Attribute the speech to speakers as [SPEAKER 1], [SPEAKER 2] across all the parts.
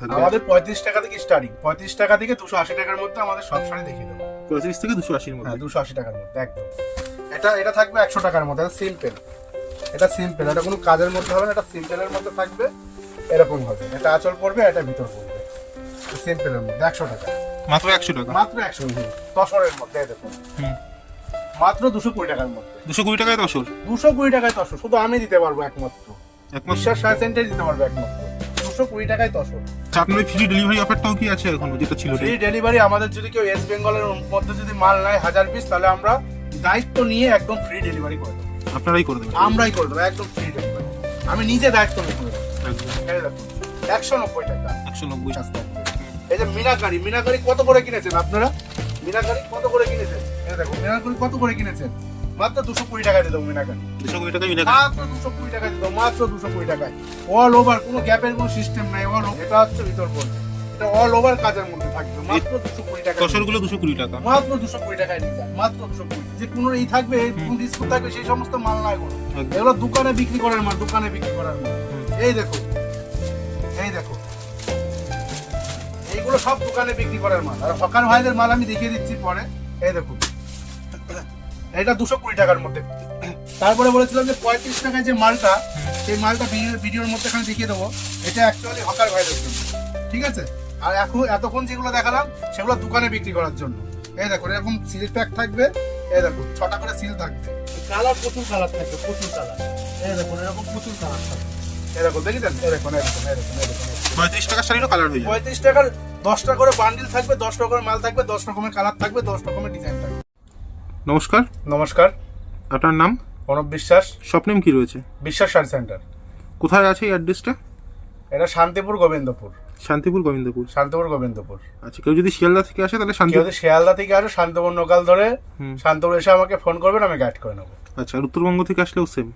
[SPEAKER 1] আমাদের পঁয়ত্রিশ টাকা থেকে স্টার্টিং পঁয়ত্রিশ টাকা থেকে দুশো আশি টাকার মধ্যে আমাদের সব শাড়ি দেখিয়ে দেবো।
[SPEAKER 2] পঁয়ত্রিশ থেকে দুশো আশির
[SPEAKER 1] হ্যাঁ
[SPEAKER 2] মধ্যে
[SPEAKER 1] দুশো আশি টাকার মধ্যে একদম। এটা এটা থাকবে একশো টাকার মধ্যে এটা সিম্পল এটা সিম্পল এটা কোনো কাজের মধ্যে হবে না এটা সিম্পলের মধ্যে থাকবে এরকম হবে। এটা আঁচল পড়বে এটা ভিতর পড়বে। সিম্পলের মধ্যে একশো টাকা।
[SPEAKER 2] মাত্র একশো টাকা?
[SPEAKER 1] মাত্র একশো তসরের মধ্যে দেখুন মাত্র দুশো কুড়ি টাকার মধ্যে।
[SPEAKER 2] দুশো কুড়ি টাকায় দশর
[SPEAKER 1] দুশো কুড়ি টাকায় তসর শুধু আমি দিতে পারব একমাত্র।
[SPEAKER 2] একমাত্র।
[SPEAKER 1] বিশ্বাস সাড়ে দিতে পারব একমাত্র। দুশো কুড়ি টাকায় তসর।
[SPEAKER 2] আপনার ফ্রি ডেলিভারি অফারটাও কি আছে এখন যেটা ছিল?
[SPEAKER 1] ফ্রি ডেলিভারি আমাদের যদি কেউ ওয়েস্ট বেঙ্গলের মধ্যে যদি মাল নেয় হাজার পিস তাহলে আমরা দায়িত্ব নিয়ে একদম ফ্রি ডেলিভারি করে দেবো।
[SPEAKER 2] আপনারাই করে দেবেন।
[SPEAKER 1] আমরাই করে দেবো একদম ফ্রি ডেলিভারি আমি নিজে দায়িত্ব নিয়ে করে দেবো। একশো নব্বই টাকা।
[SPEAKER 2] একশো নব্বই।
[SPEAKER 1] সস্তা। এই যে মিনাকারি মিনাকারি কত করে কিনেছেন আপনারা? মিনাকারি কত করে কিনেছেন? দেখো মিনাকারি কত করে কিনেছেন? মাত্র দুশো কুড়ি টাকা দিয়ে দেবো
[SPEAKER 2] দুশো কুড়ি মিনা
[SPEAKER 1] মাত্র দুশো কুড়ি টাকা মাত্র দুশো কুড়ি টাকায়। অল ওভার কোনো গ্যাপের কোনো সিস্টেম নাই অল এটা হচ্ছে অল ওভার কাজের মধ্যে থাকবে মাত্র দুশো কুড়ি টাকা
[SPEAKER 2] দুশো কুড়ি টাকা।
[SPEAKER 1] মাত্র দুশো কুড়ি টাকায় নিয়ে মাত্র দুশো কুড়ি যে কোনো এই থাকবে কোনো ডিসকাউন্ট থাকবে সেই সমস্ত মাল নাই এগুলো এগুলো দোকানে বিক্রি করার মাল দোকানে বিক্রি করার মাল। এই দেখো এই দেখো। এইগুলো সব দোকানে বিক্রি করার মাল। আর হকার ভাইদের মাল আমি দেখিয়ে দিচ্ছি পরে। এই দেখুন এটা দুশো কুড়ি টাকার মধ্যে। তারপরে বলেছিলাম যে পঁয়ত্রিশ টাকায় যে মালটা সেই মালটা ভিডিওর মধ্যে এখানে দেখিয়ে দেবো। এটা অ্যাকচুয়ালি হকার ভাইদের জন্য। ঠিক আছে? আর এখন এতক্ষণ যেগুলো দেখালাম সেগুলো দোকানে বিক্রি করার জন্য। এই দেখো এরকম সিল প্যাক থাকবে। এই দেখো ছটা করে সিল থাকবে। কালার প্রচুর কালার থাকবে প্রচুর কালার। এই দেখুন এরকম প্রচুর কালার থাকবে। দেখেছেন? এই দেখুন এই দেখুন এই দেখুন।
[SPEAKER 2] পঁয়ত্রিশ টাকার শাড়িরও কালার হয়ে
[SPEAKER 1] পঁয়ত্রিশ টাকার দশটা করে বান্ডিল থাকবে দশটা করে মাল থাকবে দশ রকমের কালার থাকবে দশ রকমের ডিজাইন থাকবে।
[SPEAKER 2] নমস্কার।
[SPEAKER 1] নমস্কার।
[SPEAKER 2] আপনার নাম?
[SPEAKER 1] অনব বিশ্বাস।
[SPEAKER 2] শপ নেম কি রয়েছে?
[SPEAKER 1] বিশ্বাস সার্চ সেন্টার।
[SPEAKER 2] কোথায় আছে এই অ্যাড্রেসটা?
[SPEAKER 1] এটা শান্তিপুর গোবিন্দপুর।
[SPEAKER 2] শান্তিপুর গোবিন্দপুর।
[SPEAKER 1] শান্তিপুর গোবিন্দপুর।
[SPEAKER 2] আচ্ছা কেউ যদি শিয়ালদা থেকে আসে তাহলে
[SPEAKER 1] কেউ
[SPEAKER 2] শান্তিপুর
[SPEAKER 1] যদি শিয়ালদা থেকে আসে শান্তিপুর নোকাল ধরে। শান্তিপুর এসে আমাকে ফোন করবেন আমি গাইড করে নেব।
[SPEAKER 2] আচ্ছা আর উত্তরবঙ্গ থেকে আসলেও সেম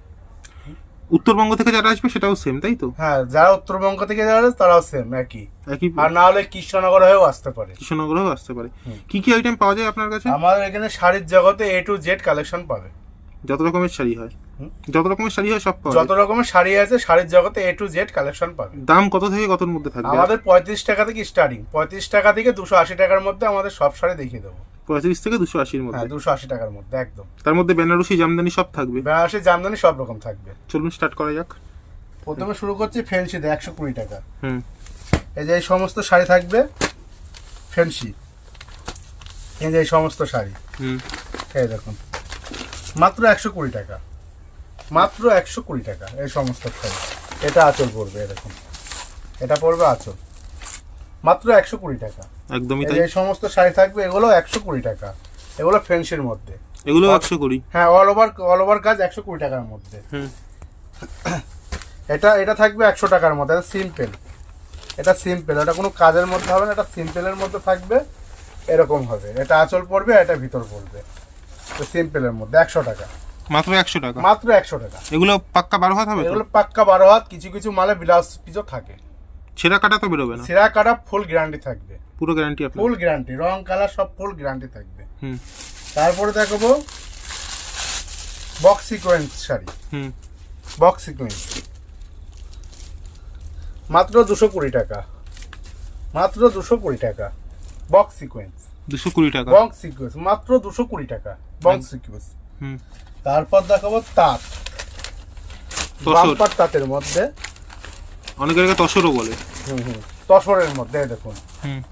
[SPEAKER 2] উত্তরবঙ্গ থেকে যারা আসবে সেটাও সেম তাই তো?
[SPEAKER 1] হ্যাঁ যারা উত্তরবঙ্গ থেকে যারা তারাও সেম একই।
[SPEAKER 2] একই
[SPEAKER 1] আর না হলে কৃষ্ণনগর হয়েও আসতে পারে।
[SPEAKER 2] কৃষ্ণনগরেও আসতে পারে। কি কি আইটেম পাওয়া যায় আপনার কাছে?
[SPEAKER 1] আমাদের এখানে শাড়ির জগতে এ টু জেড কালেকশন পাবে।
[SPEAKER 2] যত রকমের শাড়ি হয়। যত রকমের শাড়ি হয় সব পাওয়া
[SPEAKER 1] যত রকমের শাড়ি আছে শাড়ির জগতে এ টু জেড কালেকশন পাবে।
[SPEAKER 2] দাম কত থেকে কতর মধ্যে থাকবে?
[SPEAKER 1] আমাদের পঁয়ত্রিশ টাকা থেকে স্টার্টিং পঁয়ত্রিশ টাকা থেকে দুশো আশি টাকার মধ্যে আমাদের সব শাড়ি দেখিয়ে দেবো।
[SPEAKER 2] পঁয়ত্রিশ থেকে দুশো আশির
[SPEAKER 1] হ্যাঁ
[SPEAKER 2] মধ্যে
[SPEAKER 1] দুশো আশি টাকার মধ্যে একদম।
[SPEAKER 2] তার মধ্যে বেনারসি জামদানি সব থাকবে।
[SPEAKER 1] বেনারসি জামদানি সব রকম থাকবে।
[SPEAKER 2] চলুন স্টার্ট করা যাক।
[SPEAKER 1] প্রথমে শুরু করছি ফ্যান্সিতে একশো কুড়ি টাকা।
[SPEAKER 2] হুম।
[SPEAKER 1] এই যে এই সমস্ত শাড়ি থাকবে ফ্যান্সি এই যে এই সমস্ত শাড়ি।
[SPEAKER 2] হুম।
[SPEAKER 1] এই দেখুন। মাত্র একশো কুড়ি টাকা। মাত্র একশো কুড়ি টাকা এই সমস্ত শাড়ি। এটা আঁচল পড়বে এরকম এটা পড়বে আঁচল। মাত্র একশো কুড়ি টাকা।
[SPEAKER 2] একদমই তাই।
[SPEAKER 1] এই সমস্ত শাড়ি থাকবে এগুলো একশো কুড়ি টাকা। এগুলো ফ্যান্সির মধ্যে।
[SPEAKER 2] এগুলো একশো কুড়ি।
[SPEAKER 1] হ্যাঁ অল ওভার অল ওভার কাজ একশো কুড়ি টাকার মধ্যে। এটা এটা থাকবে একশো টাকার মধ্যে এটা সিম্পল এটা সিম্পল এটা কোনো কাজের মধ্যে হবে না এটা সিম্পলের মধ্যে থাকবে এরকম হবে। এটা আঁচল পড়বে এটা ভিতর পড়বে। সিম্পলের মধ্যে একশো টাকা।
[SPEAKER 2] মাত্র একশো টাকা?
[SPEAKER 1] মাত্র একশো টাকা।
[SPEAKER 2] এগুলো পাক্কা বারো হাত হবে
[SPEAKER 1] এগুলো পাক্কা বারো হাত কিছু কিছু মালে ব্লাউজ পিসও থাকে।
[SPEAKER 2] ছেঁড়া কাটা তো বেরোবে না।
[SPEAKER 1] সিরা কাটা ফুল গ্যারান্টি থাকবে।
[SPEAKER 2] পুরো গ্যারান্টি আপনার।
[SPEAKER 1] ফুল গ্যারান্টি রং কালার সব ফুল গ্যারান্টি থাকবে।
[SPEAKER 2] হুম।
[SPEAKER 1] তারপরে দেখাবো বক্স সিকোয়েন্স শাড়ি।
[SPEAKER 2] হুম।
[SPEAKER 1] বক্স সিকোয়েন্স মাত্র দুশো কুড়ি টাকা। মাত্র দুশো কুড়ি টাকা বক্স সিকোয়েন্স
[SPEAKER 2] দুশো কুড়ি টাকা।
[SPEAKER 1] বক্স সিকোয়েন্স মাত্র দুশো কুড়ি টাকা বক্স সিকোয়েন্স
[SPEAKER 2] হুম।
[SPEAKER 1] তারপর দেখাবো তাঁত। বাম্পার তাঁতের মধ্যে
[SPEAKER 2] অনেকের তসরও বলে।
[SPEAKER 1] হুম হুম। তসরের মধ্যে দেখুন।
[SPEAKER 2] হুম।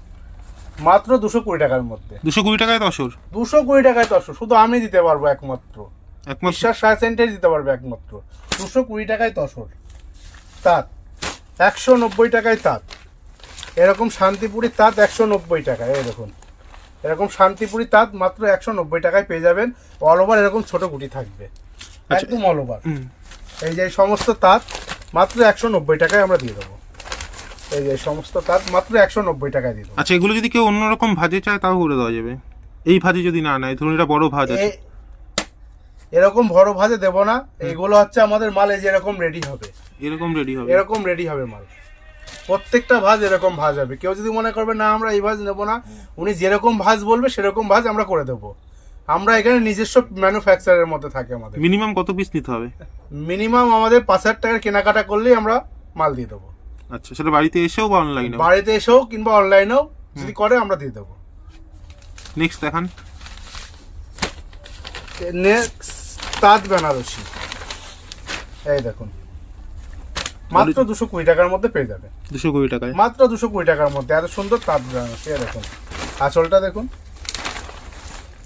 [SPEAKER 1] মাত্র দুশো কুড়ি টাকার মধ্যে।
[SPEAKER 2] দুশো কুড়ি টাকায় তসর?
[SPEAKER 1] দুশো কুড়ি টাকায় তসর শুধু আমি দিতে পারব একমাত্র।
[SPEAKER 2] একমাত্র?
[SPEAKER 1] বিশ্বাস সাড়ে সেন্টারে দিতে পারবে একমাত্র। দুশো কুড়ি টাকায় তসর। তাঁত একশো নব্বই টাকায় তাঁত। এরকম শান্তিপুরি তাঁত একশো নব্বই টাকা এই দেখুন। এরকম শান্তিপুরি তাঁত মাত্র একশো নব্বই টাকায় পেয়ে যাবেন। অল ওভার এরকম ছোট গুটি থাকবে।
[SPEAKER 2] আচ্ছা।
[SPEAKER 1] একদম অল ওভার
[SPEAKER 2] হুম।
[SPEAKER 1] এই যে এই সমস্ত তাঁত মাত্র একশো নব্বই টাকায় আমরা দিয়ে দেবো। এই যে সমস্ত তাঁত মাত্র একশো নব্বই টাকায় দিয়ে দেবো।
[SPEAKER 2] আচ্ছা এগুলো যদি কেউ অন্যরকম ভাজে চায় তাও করে দেওয়া যাবে। এই ভাজি যদি না নেয় ধরুন এটা বড় ভাজ আছে।
[SPEAKER 1] এরকম বড় ভাজে দেবো না। এগুলো হচ্ছে আমাদের মাল এই যে এরকম রেডি হবে।
[SPEAKER 2] এরকম রেডি হবে।
[SPEAKER 1] এরকম রেডি হবে মাল। প্রত্যেকটা ভাজ এরকম ভাজ হবে। কেউ যদি মনে করবে না আমরা এই ভাজ নেব না। উনি যেরকম ভাজ বলবে সেরকম ভাজ আমরা করে দেবো। আমরা এখানে নিজস্ব ম্যানুফ্যাকচারের মধ্যে থাকে আমাদের।
[SPEAKER 2] মিনিমাম কত পিস নিতে হবে?
[SPEAKER 1] মিনিমাম আমাদের পাঁচ হাজার টাকার কেনাকাটা করলেই আমরা মাল দিয়ে দেবো।
[SPEAKER 2] আচ্ছা সেটা বাড়িতে এসেও বা অনলাইনে
[SPEAKER 1] বাড়িতে এসেও কিংবা অনলাইনেও যদি করে আমরা দিয়ে দেবো।
[SPEAKER 2] নেক্সট দেখান।
[SPEAKER 1] নেক্সট তাঁত বেনারসি। এই দেখুন। মাত্র দুশো কুড়ি টাকার মধ্যে পেয়ে যাবে।
[SPEAKER 2] দুশো কুড়ি টাকায়?
[SPEAKER 1] মাত্র দুশো কুড়ি টাকার মধ্যে। এত সুন্দর তাঁত বেনারসি দেখুন। আঁচলটা দেখুন।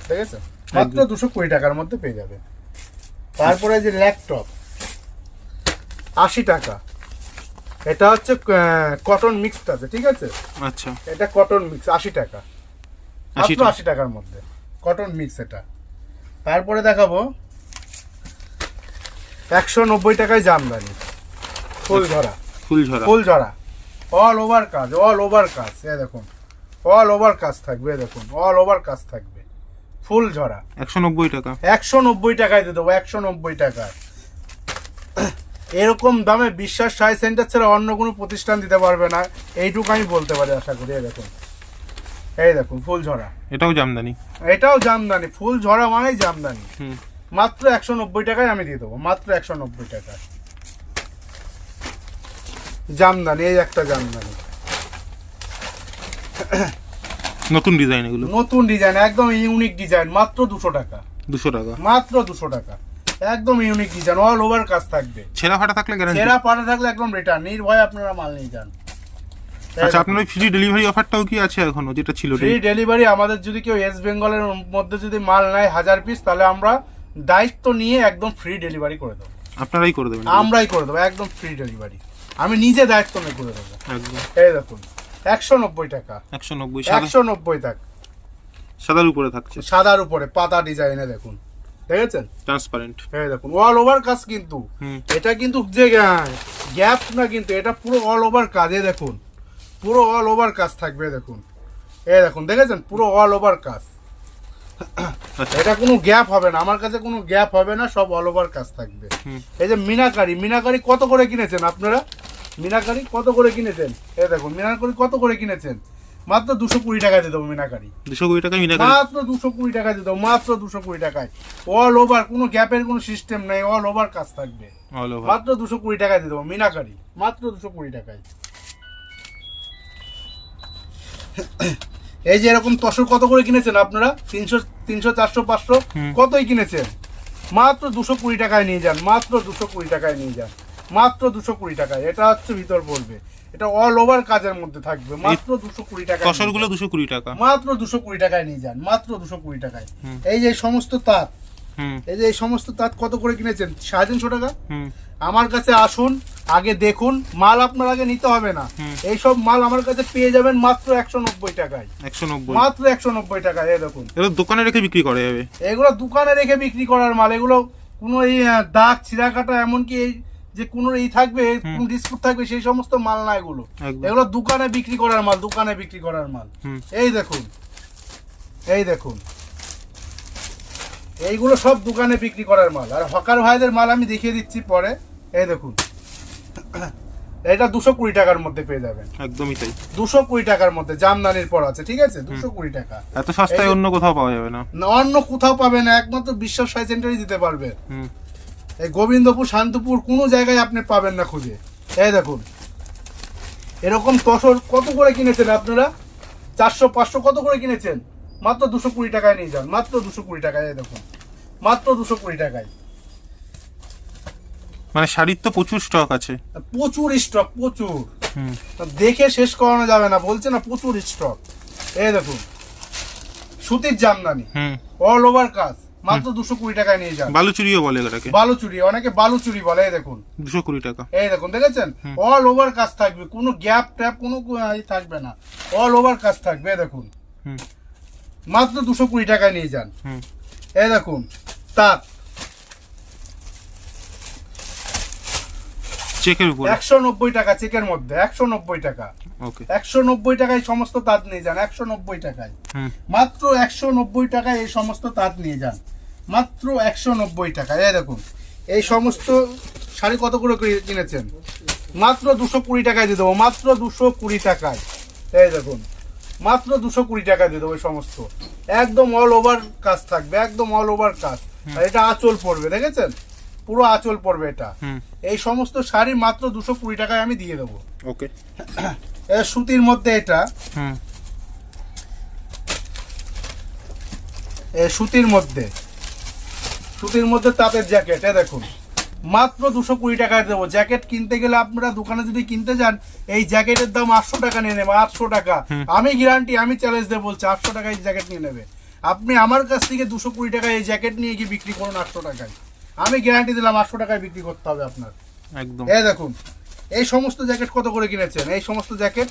[SPEAKER 1] দেখেছেন মাত্র দুশো কুড়ি টাকার মধ্যে পেয়ে যাবে। তারপরে যে ল্যাপটপ আশি টাকা। এটা হচ্ছে কটন মিক্সড আছে ঠিক আছে?
[SPEAKER 2] আচ্ছা।
[SPEAKER 1] এটা কটন মিক্স আশি টাকা। মাত্র আশি টাকার মধ্যে। কটন মিক্স এটা। তারপরে দেখাবো একশো নব্বই টাকায় জামদানি। ফুল ধরা
[SPEAKER 2] ফুল ঝরা।
[SPEAKER 1] ফুল ঝরা। অল ওভার কাজ অল ওভার কাজ এ দেখুন। অল ওভার কাজ থাকবে দেখুন। অল ওভার কাজ থাকবে। ফুল ঝরা।
[SPEAKER 2] একশো নব্বই টাকা।
[SPEAKER 1] একশো নব্বই টাকায় দিয়ে দেবো একশো নব্বই টাকায় এরকম দামে বিশ্বাস সাই সেন্টার ছাড়া অন্য কোনো প্রতিষ্ঠান দিতে পারবে না। এইটুকু আমি বলতে পারি আশা করি দেখুন। এই দেখুন ফুল ঝরা।
[SPEAKER 2] এটাও জামদানি।
[SPEAKER 1] এটাও জামদানি ফুল ঝরা মানেই জামদানি।
[SPEAKER 2] হুম।
[SPEAKER 1] মাত্র একশো নব্বই টাকায় আমি দিয়ে দেবো মাত্র একশো নব্বই টাকায়। জামদানি এই একটা জামদানি।
[SPEAKER 2] নতুন ডিজাইন এগুলো?
[SPEAKER 1] নতুন ডিজাইন একদম ইউনিক ডিজাইন মাত্র দুশো টাকা।
[SPEAKER 2] দুশো টাকা?
[SPEAKER 1] মাত্র দুশো টাকা। একদম ইউনিক ডিজাইন অল ওভার কাজ থাকবে।
[SPEAKER 2] ছেঁড়া ফাটা থাকলে গ্যারান্টি
[SPEAKER 1] সেরা পাটা থাকলে একদম রিটার্ন নির্ভয় আপনারা মাল নিয়ে যান।
[SPEAKER 2] আচ্ছা আপনার ওই ফ্রি ডেলিভারি অফারটাও কি আছে এখনও যেটা ছিল?
[SPEAKER 1] ফ্রি ডেলিভারি আমাদের যদি কেউ ওয়েস্ট বেঙ্গলের মধ্যে যদি মাল নেয় হাজার পিস তাহলে আমরা দায়িত্ব নিয়ে একদম ফ্রি ডেলিভারি করে দেবো।
[SPEAKER 2] আপনারাই করে দেবেন।
[SPEAKER 1] আমরাই করে দেবো একদম ফ্রি ডেলিভারি আমি নিজে দায়িত্ব নিয়ে করে দেবো।
[SPEAKER 2] একদম।
[SPEAKER 1] এই দেখুন। একশো নব্বই টাকা।
[SPEAKER 2] একশো নব্বই
[SPEAKER 1] একশো নব্বই টাকা।
[SPEAKER 2] সাদার উপরে থাকছে।
[SPEAKER 1] সাদার উপরে পাতা ডিজাইনে দেখুন। দেখেছেন?
[SPEAKER 2] ট্রান্সপারেন্ট
[SPEAKER 1] এই দেখুন অল ওভার কাজ কিন্তু। এটা কিন্তু যে গ্যাপ না কিন্তু এটা পুরো অল ওভার কাজে দেখুন। পুরো অল ওভার কাজ থাকবে দেখুন। এই দেখুন দেখেছেন? পুরো অল ওভার কাজ।
[SPEAKER 2] আচ্ছা।
[SPEAKER 1] এটা কোনো গ্যাপ হবে না আমার কাছে কোনো গ্যাপ হবে না সব অল ওভার কাজ থাকবে। এই যে মিনাকারি মিনাকারি কত করে কিনেছেন আপনারা? মিনাকারি কত করে কিনেছেন? এই দেখুন মিনাকারি কত করে কিনেছেন? মাত্র দুশো কুড়ি টাকা দিয়ে দেবো মিনাকারি।
[SPEAKER 2] দুশো কুড়ি টাকা মিনাকারি।
[SPEAKER 1] মাত্র দুশো কুড়ি টাকা দিয়ে দেবো মাত্র দুশো কুড়ি টাকায়। অল ওভার কোনো গ্যাপের কোনো সিস্টেম নেই অল ওভার কাজ থাকবে।
[SPEAKER 2] অল ওভার
[SPEAKER 1] মাত্র দুশো কুড়ি টাকায় দিয়ে দেবো মিনাকারি মাত্র দুশো কুড়ি টাকায়। এই যে এরকম তসর কত করে কিনেছেন আপনারা? তিনশো তিনশো চারশো পাঁচশো? কতই কিনেছেন? মাত্র দুশো কুড়ি টাকায় নিয়ে যান মাত্র দুশো কুড়ি টাকায় নিয়ে যান। মাত্র দুশো কুড়ি টাকায় এটা হচ্ছে ভিতর পড়বে এটা অল ওভার কাজের মধ্যে থাকবে। মাত্র দুশো কুড়ি টাকা
[SPEAKER 2] ফসলগুলো দুশো কুড়ি টাকা।
[SPEAKER 1] মাত্র দুশো কুড়ি টাকায় নিয়ে যান। মাত্র দুশো কুড়ি টাকায়। এই যে এই সমস্ত তাঁত
[SPEAKER 2] হুম।
[SPEAKER 1] এই যে এই সমস্ত তাঁত কত করে কিনেছেন? সাড়ে তিনশো টাকা? আমার কাছে আসুন আগে দেখুন। মাল আপনার আগে নিতে হবে না।
[SPEAKER 2] হুম।
[SPEAKER 1] এইসব মাল আমার কাছে পেয়ে যাবেন মাত্র একশো নব্বই টাকায়।
[SPEAKER 2] একশো নব্বই।
[SPEAKER 1] মাত্র একশো নব্বই টাকায় এই দেখুন।
[SPEAKER 2] এবার দোকানে রেখে বিক্রি করা যাবে।
[SPEAKER 1] এগুলো দোকানে রেখে বিক্রি করার মাল। এগুলো কোনো এই দাগ ছিঁড়া কাটা এমনকি এই যে কোনো এই থাকবে কোনো ডিসপুট থাকবে সেই সমস্ত মাল না এগুলো। এগুলো দোকানে বিক্রি করার মাল দোকানে বিক্রি করার মাল। এই দেখুন এই দেখুন। এইগুলো সব দোকানে বিক্রি করার মাল। আর হকার ভাইদের মাল আমি দেখিয়ে দিচ্ছি পরে। এই দেখুন। এটা দুশো কুড়ি টাকার মধ্যে পেয়ে যাবেন।
[SPEAKER 2] একদমই তাই।
[SPEAKER 1] দুশো কুড়ি টাকার মধ্যে জামদানির পর আছে ঠিক আছে? দুশো কুড়ি টাকা।
[SPEAKER 2] এত সস্তায় অন্য কোথাও পাওয়া যাবে না।
[SPEAKER 1] অন্য কোথাও পাবে না একমাত্র বিশ্বাস সাই সেন্টারই দিতে পারবে। এই গোবিন্দপুর শান্তপুর কোনো জায়গায় আপনি পাবেন না খুঁজে। এই দেখুন। এরকম তসর কত করে কিনেছেন আপনারা? চারশো পাঁচশো কত করে কিনেছেন? মাত্র দুশো কুড়ি টাকায় নিয়ে যান মাত্র দুশো কুড়ি টাকায় দেখুন। মাত্র দুশো কুড়ি টাকায়।
[SPEAKER 2] মানে শাড়ির তো প্রচুর স্টক আছে।
[SPEAKER 1] প্রচুর স্টক প্রচুর। দেখে শেষ করানো যাবে না বলছে না প্রচুর স্টক এই দেখুন। সুতির জামদানি।
[SPEAKER 2] হুম।
[SPEAKER 1] অল ওভার কাজ। মাত্র দুশো কুড়ি টাকায় নিয়ে যান।
[SPEAKER 2] বালুচুরিও বলে এটাকে।
[SPEAKER 1] বালুচুরি অনেকে বালুচুরি বলে এই দেখুন।
[SPEAKER 2] দুশো কুড়ি টাকা।
[SPEAKER 1] এই দেখুন দেখেছেন? অল ওভার কাজ থাকবে কোনো গ্যাপ ট্যাপ কোনো থাকবে না। অল ওভার কাজ থাকবে দেখুন। মাত্র দুশো কুড়ি টাকায় নিয়ে যান। এই দেখুন তাঁত।
[SPEAKER 2] চেকের উপরে।
[SPEAKER 1] একশো নব্বই টাকা চেকের মধ্যে একশো নব্বই টাকা।
[SPEAKER 2] ওকে।
[SPEAKER 1] একশো নব্বই টাকায় সমস্ত তাঁত নিয়ে যান একশো নব্বই টাকায়। মাত্র একশো নব্বই টাকায় এই সমস্ত তাঁত নিয়ে যান। মাত্র একশো নব্বই টাকা। এই দেখুন এই সমস্ত শাড়ি কত করে কিনেছেন? মাত্র দুশো কুড়ি টাকায় দিয়ে দেবো মাত্র দুশো কুড়ি টাকায়। এই দেখুন মাত্র দুশো কুড়ি টাকায় দিয়ে দেবো এই সমস্ত। একদম অল ওভার কাজ থাকবে একদম অল ওভার কাজ। আর এটা আঁচল পড়বে দেখেছেন? পুরো আঁচল পড়বে এটা। এই সমস্ত শাড়ি মাত্র দুশো কুড়ি টাকায় আমি দিয়ে দেবো।
[SPEAKER 2] ওকে।
[SPEAKER 1] সুতির মধ্যে এটা। সুতির মধ্যে। সুতির মধ্যে তাঁতের জ্যাকেট এ দেখুন। মাত্র দুশো কুড়ি টাকায় দেবো। জ্যাকেট কিনতে গেলে আপনারা দোকানে যদি কিনতে যান এই জ্যাকেটের দাম আটশো টাকা নিয়ে নেবে আটশো টাকা। আমি গ্যারান্টি আমি চ্যালেঞ্জ দিয়ে বলছি আটশো টাকায় এই জ্যাকেট নিয়ে নেবে। আপনি আমার কাছ থেকে দুশো কুড়ি টাকায় এই জ্যাকেট নিয়ে গিয়ে বিক্রি করুন আটশো টাকায়। আমি গ্যারান্টি দিলাম আটশো টাকায় বিক্রি করতে হবে আপনার।
[SPEAKER 2] একদম।
[SPEAKER 1] এই দেখুন এই সমস্ত জ্যাকেট কত করে কিনেছেন? এই সমস্ত জ্যাকেট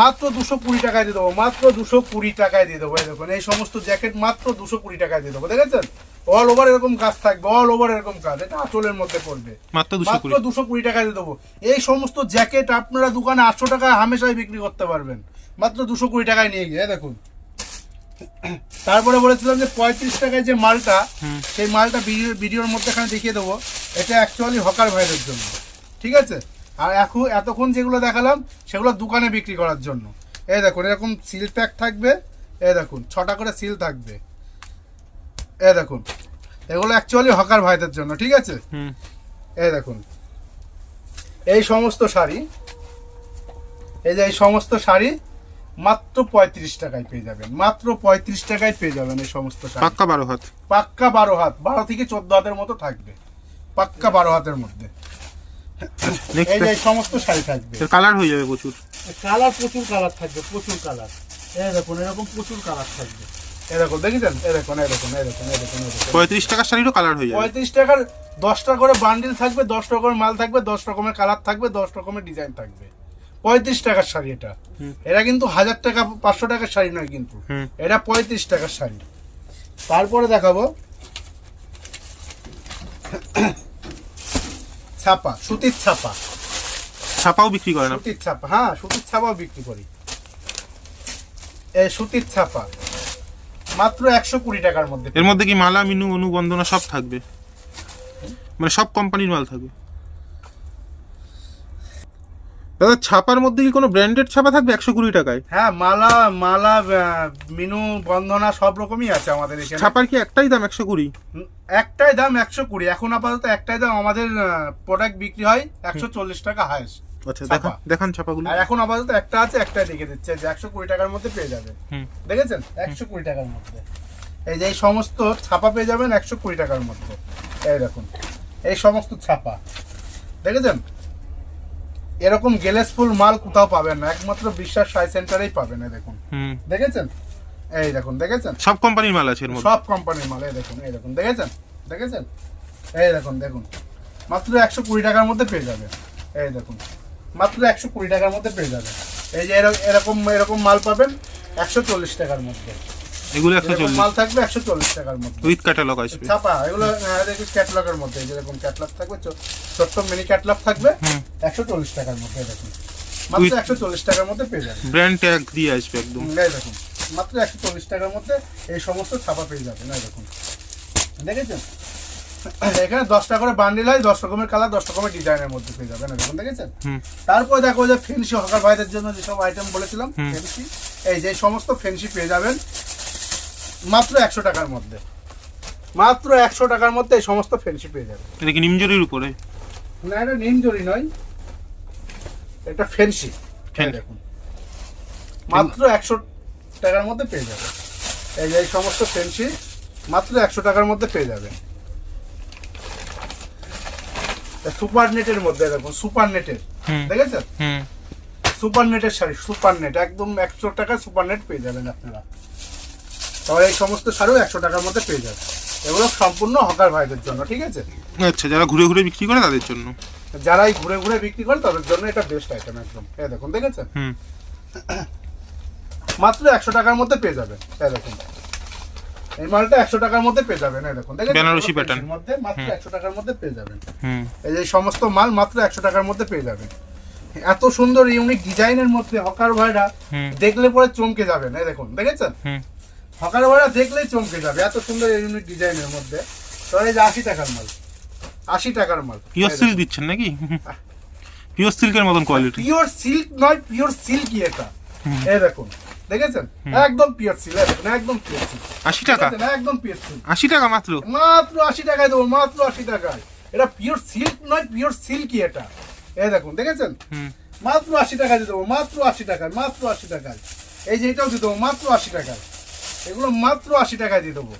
[SPEAKER 1] মাত্র দুশো কুড়ি টাকায় দিয়ে দেবো মাত্র দুশো কুড়ি টাকায় দিয়ে দেবো এই দেখুন এই সমস্ত জ্যাকেট মাত্র দুশো কুড়ি টাকায় দিয়ে দেবো দেখেছেন? অল ওভার এরকম কাজ থাকবে অল ওভার এরকম কাজ এটা আঁচলের মধ্যে পড়বে।
[SPEAKER 2] মাত্র দুশো
[SPEAKER 1] মাত্র
[SPEAKER 2] কুড়ি।
[SPEAKER 1] টাকায় দিয়ে দেবো। এই সমস্ত জ্যাকেট আপনারা দোকানে আটশো টাকায় হামেশাই বিক্রি করতে পারবেন। মাত্র দুশো কুড়ি টাকায় নিয়ে গিয়ে দেখুন। তারপরে বলেছিলাম যে পঁয়ত্রিশ টাকায় যে মালটা সেই মালটা ভিডিও ভিডিওর মধ্যে এখানে দেখিয়ে দেবো। এটা অ্যাকচুয়ালি হকার ভাইদের জন্য। ঠিক আছে? আর এখন এতক্ষণ যেগুলো দেখালাম সেগুলো দোকানে বিক্রি করার জন্য। এই দেখুন এরকম সিল প্যাক থাকবে। এ দেখুন ছটা করে সিল থাকবে। এ দেখুন এগুলো অ্যাকচুয়ালি হকার ভাইদের জন্য ঠিক আছে?
[SPEAKER 2] হুম।
[SPEAKER 1] এই দেখুন এই সমস্ত শাড়ি এই যে এই সমস্ত শাড়ি মাত্র পঁয়ত্রিশ টাকায় পেয়ে যাবেন মাত্র পঁয়ত্রিশ টাকায় পেয়ে যাবেন এই সমস্ত শাড়ি।
[SPEAKER 2] পাক্কা বারো হাত।
[SPEAKER 1] পাক্কা বারো হাত বারো থেকে চোদ্দ হাতের মতো থাকবে পাক্কা বারো হাতের মধ্যে। এই যে সমস্ত শাড়ি থাকবে।
[SPEAKER 2] এর কালার হয়ে যাবে প্রচুর।
[SPEAKER 1] কালার প্রচুর কালার থাকবে প্রচুর কালার। এই দেখুন এরকম প্রচুর কালার থাকবে। দেখুন দেখেছেন? এই দেখুন এই দেখুন
[SPEAKER 2] পঁয়ত্রিশ টাকার শাড়িরও কালার হয়ে যাবে।
[SPEAKER 1] পঁয়ত্রিশ টাকার দশটা করে বান্ডিল থাকবে দশ রকমের মাল থাকবে দশ রকমের কালার থাকবে দশ রকমের ডিজাইন থাকবে। পঁয়ত্রিশ টাকার শাড়ি এটা। এটা কিন্তু হাজার টাকা পাঁচশো টাকার শাড়ি নয় কিন্তু। এটা পঁয়ত্রিশ টাকার শাড়ি। তারপরে দেখাবো। ছাপা সুতির ছাপা।
[SPEAKER 2] ছাপাও বিক্রি করে না
[SPEAKER 1] সুতির ছাপা হ্যাঁ সুতির ছাপাও বিক্রি করি। এই সুতির ছাপা। মাত্র একশো কুড়ি টাকার মধ্যে।
[SPEAKER 2] এর মধ্যে কি মালা মিনু অনুবন্ধনা সব থাকবে? মানে সব কোম্পানির মাল থাকবে? দাদা ছাপার মধ্যে কি কোনো ব্র্যান্ডেড ছাপা থাকবে একশো কুড়ি টাকায়?
[SPEAKER 1] হ্যাঁ মালা মালা মিনু বন্ধনা সব রকমই আছে আমাদের এখানে।
[SPEAKER 2] ছাপার কি একটাই দাম একশো কুড়ি?
[SPEAKER 1] একটাই দাম একশো কুড়ি। এখন আপাতত একটাই দাম আমাদের প্রোডাক্ট বিক্রি হয় একশো চল্লিশ টাকা হায়েস্ট
[SPEAKER 2] আচ্ছা। দেখান দেখান ছাপাগুলো।
[SPEAKER 1] আর এখন আপাতত একটা আছে একটাই দেখে দিচ্ছে। যে একশো কুড়ি টাকার মধ্যে পেয়ে যাবে। দেখেছেন? একশো কুড়ি টাকার মধ্যে। এই যে এই সমস্ত ছাপা পেয়ে যাবেন একশো কুড়ি টাকার মধ্যে। এই দেখুন এই সমস্ত ছাপা। দেখেছেন? এরকম গেলেসফুল মাল কোথাও পাবেন না। একমাত্র বিশ্বাস সাই সেন্টারেই পাবেন এই দেখুন। দেখেছেন? এই দেখুন দেখেছেন?
[SPEAKER 2] সব কোম্পানির মাল আছে
[SPEAKER 1] সব কোম্পানির মাল এই দেখুন এই দেখুন দেখেছেন? দেখেছেন? এই দেখুন দেখুন। মাত্র একশো কুড়ি টাকার মধ্যে পেয়ে যাবে এই দেখুন মাত্র একশো কুড়ি টাকার মধ্যে পেয়ে যাবে এই যে এরকম এরকম এরকম মাল পাবেন একশো চল্লিশ টাকার মধ্যে।
[SPEAKER 2] এগুলো একশো
[SPEAKER 1] এরকম
[SPEAKER 2] চল্লিশ।
[SPEAKER 1] মাল থাকবে একশো চল্লিশ টাকার মধ্যে।
[SPEAKER 2] উইথ ক্যাটালগ আসবে
[SPEAKER 1] ছাপা এগুলো ক্যাটলগের মধ্যে এই যেরকম ক্যাটলগ থাকবে ছো- ছোট্ট মিনি ক্যাটলগ থাকবে একশো চল্লিশ টাকার মধ্যে দেখুন। মাত্র একশো চল্লিশ টাকার মধ্যে পেয়ে যাবেন।
[SPEAKER 2] ব্র্যান্ড ট্যাগ দিয়ে আসবে একদম।
[SPEAKER 1] দেখুন। মাত্র একশো চল্লিশ টাকার মধ্যে এই সমস্ত ছাপা পেয়ে যাবেন দেখুন। দেখেছেন? এখানে দশটা করে বান্ডিল হয় দশ রকমের কালার দশ রকমের ডিজাইনের মধ্যে পেয়ে যাবেন দেখুন দেখেছেন? তারপর দেখো যে ফেন্সি হকার ভাইদের জন্য যেসব আইটেম বলেছিলাম ফেন্সি এই যে সমস্ত ফেন্সি পেয়ে যাবেন মাত্র একশো টাকার মধ্যে। মাত্র একশো টাকার মধ্যে এই সমস্ত ফেন্সি পেয়ে যাবেন
[SPEAKER 2] এটা কি নিমজরির উপরে?
[SPEAKER 1] না এটা নিমজরি নয়। এটা ফেন্সি। দেখুন। মাত্র একশো টাকার মধ্যে পেয়ে যাবে। এই যে এই সমস্ত ফেন্সি মাত্র একশো টাকার মধ্যে পেয়ে যাবে। সুপার নেটের মধ্যে দেখুন সুপার নেটের দেখেছেন? সুপার নেটের শাড়ি সুপার নেট একদম একশো টাকা সুপার নেট পেয়ে যাবেন আপনারা। তাহলে এই সমস্ত শাড়িও একশো টাকার মধ্যে পেয়ে যাবে। এগুলো সম্পূর্ণ হকার ভাইদের জন্য ঠিক আছে?
[SPEAKER 2] আচ্ছা যারা ঘুরে ঘুরে বিক্রি করে তাদের জন্য?
[SPEAKER 1] যারাই ঘুরে ঘুরে বিক্রি করে তাদের জন্য এটা বেস্ট আইটেম একদম। এই দেখুন দেখেছেন? মাত্র একশো টাকার মধ্যে পেয়ে যাবেন এই দেখুন। এই মালটা একশো টাকার মধ্যে পেয়ে যাবেন দেখুন
[SPEAKER 2] বেনারসি।
[SPEAKER 1] পেন্সির মধ্যে মাত্র একশো টাকার মধ্যে পেয়ে যাবেন। এই যে সমস্ত মাল মাত্র একশো টাকার মধ্যে পেয়ে যাবেন। এত সুন্দর ইউনিক ডিজাইনের মধ্যে হকার ভাইরা দেখলে পরে চমকে যাবেন এই দেখুন দেখেছেন? ভাড়া দেখলেই চমকে যাবে এত সুন্দর ইউনিক ডিজাইনের মধ্যে। তো এই যে আশি টাকার মাল আশি টাকার মাল।
[SPEAKER 2] পিওর সিল্ক দিচ্ছেন নাকি? পিওর সিল্কের মতন কোয়ালিটি
[SPEAKER 1] পিওর সিল্ক নয় পিওর সিল্কই এটা। এই দেখুন দেখেছেন? একদম পিওর সিল্ক দেখুন একদম পিওর সিল্ক
[SPEAKER 2] আশি টাকা?
[SPEAKER 1] একদম পিওর সিল্ক
[SPEAKER 2] আশি টাকা মাত্র?
[SPEAKER 1] মাত্র আশি টাকায় দেবো মাত্র আশি টাকায়। এটা পিওর সিল্ক নয় পিওর সিল্কই এটা। এই দেখুন দেখেছেন? মাত্র আশি টাকায় দিয়ে দেবো মাত্র আশি টাকায় মাত্র আশি টাকায়। এই যে এটাও দিয়ে দেবো মাত্র আশি টাকায়। এগুলো মাত্র আশি টাকায় দিয়ে দেবো।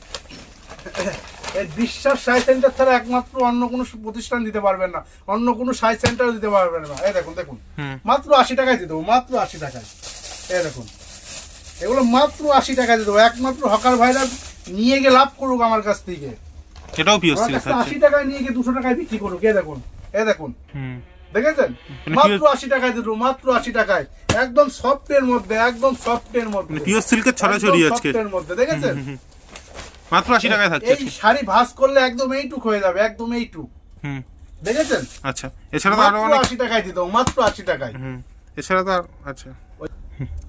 [SPEAKER 1] এই বিশ্বাস সাই সেন্টার ছাড়া একমাত্র অন্য কোনো প্রতিষ্ঠান দিতে পারবেন না। অন্য কোনো সাই সেন্টার দিতে পারবেন না। এই দেখুন দেখুন। মাত্র আশি টাকায় দিয়ে দেবো মাত্র আশি টাকায়। এই দেখুন। এগুলো মাত্র আশি টাকায় দিয়ে দেবো। একমাত্র হকার ভাইরা নিয়ে গিয়ে লাভ করুক আমার কাছ থেকে।
[SPEAKER 2] এটাও
[SPEAKER 1] আশি টাকায় নিয়ে গিয়ে দুশো টাকায় বিক্রি করুক। এ দেখুন এ দেখুন।
[SPEAKER 2] হুম।
[SPEAKER 1] দেখেছেন?
[SPEAKER 2] মানে
[SPEAKER 1] মাত্র আশি টাকায় দিল মাত্র আশি টাকায়। একদম মধ্যে একদম মধ্যে।
[SPEAKER 2] পিওর সিল্কের ছড়াছড়ি আজকে।
[SPEAKER 1] মধ্যে দেখেছেন?
[SPEAKER 2] মাত্র আশি টাকায় থাকছে
[SPEAKER 1] এই শাড়ি ভাঁজ করলে একদম এইটুক হয়ে যাবে একদম এইটুক।
[SPEAKER 2] হুম।
[SPEAKER 1] দেখেছেন?
[SPEAKER 2] আচ্ছা এছাড়া তো
[SPEAKER 1] আরও
[SPEAKER 2] অনেক
[SPEAKER 1] আশি টাকায় দিত মাত্র আশি টাকায়।
[SPEAKER 2] হুম এছাড়া তো আচ্ছা।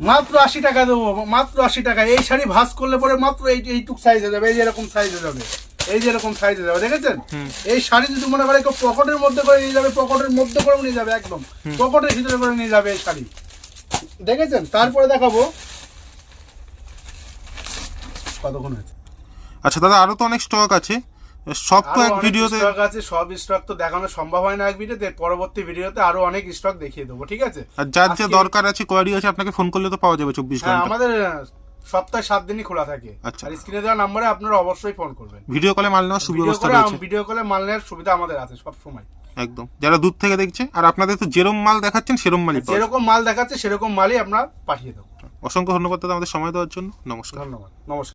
[SPEAKER 1] মাত্র আশি টাকা দেবো মাত্র আশি টাকা এই শাড়ি ভাঁজ করলে পরে মাত্র এই এইটুক সাইজ হয়ে যাবে এই এরকম সাইজ হয়ে যাবে। এই যে এরকম সাইজ যাবে দেখেছেন? এই শাড়ি যদি মনে করে কেউ পকেটের মধ্যে করে নিয়ে যাবে পকেটের মধ্যে করে নিয়ে যাবে একদম। পকেটের ভিতরে করে নিয়ে যাবে এই শাড়ি। দেখেছেন? তারপরে দেখাবো। কতক্ষণ হয়েছে?
[SPEAKER 2] আচ্ছা দাদা আরও তো অনেক স্টক আছে। সব তো এক ভিডিওতে
[SPEAKER 1] স্টক আছে সব স্টক তো দেখানো সম্ভব হয় না এক ভিডিওতে। পরবর্তী ভিডিওতে আরও অনেক স্টক দেখিয়ে দেবো ঠিক আছে?
[SPEAKER 2] আর যার যা দরকার আছে কোয়ারি আছে আপনাকে ফোন করলে তো পাওয়া যাবে চব্বিশ
[SPEAKER 1] হ্যাঁ
[SPEAKER 2] ঘণ্টা।
[SPEAKER 1] আমাদের সপ্তাহে সাত দিনই খোলা থাকে।
[SPEAKER 2] আচ্ছা।
[SPEAKER 1] আর স্ক্রিনে দেওয়া নাম্বারে আপনারা অবশ্যই ফোন করবেন।
[SPEAKER 2] ভিডিও কলে মাল নেওয়ার সুব্যবস্থা রয়েছে।
[SPEAKER 1] ভিডিও কলে মাল নেওয়ার সুবিধা আমাদের আছে সব সময়
[SPEAKER 2] একদম। যারা দূর থেকে দেখছে আর আপনাদের তো যেরম মাল দেখাচ্ছেন সেরকম মালই
[SPEAKER 1] যেরকম মাল দেখাচ্ছে সেরকম মালই আমরা পাঠিয়ে দেবো।
[SPEAKER 2] অসংখ্য ধন্যবাদ দাদা আমাদের সময় দেওয়ার জন্য। নমস্কার।
[SPEAKER 1] ধন্যবাদ। নমস্কার।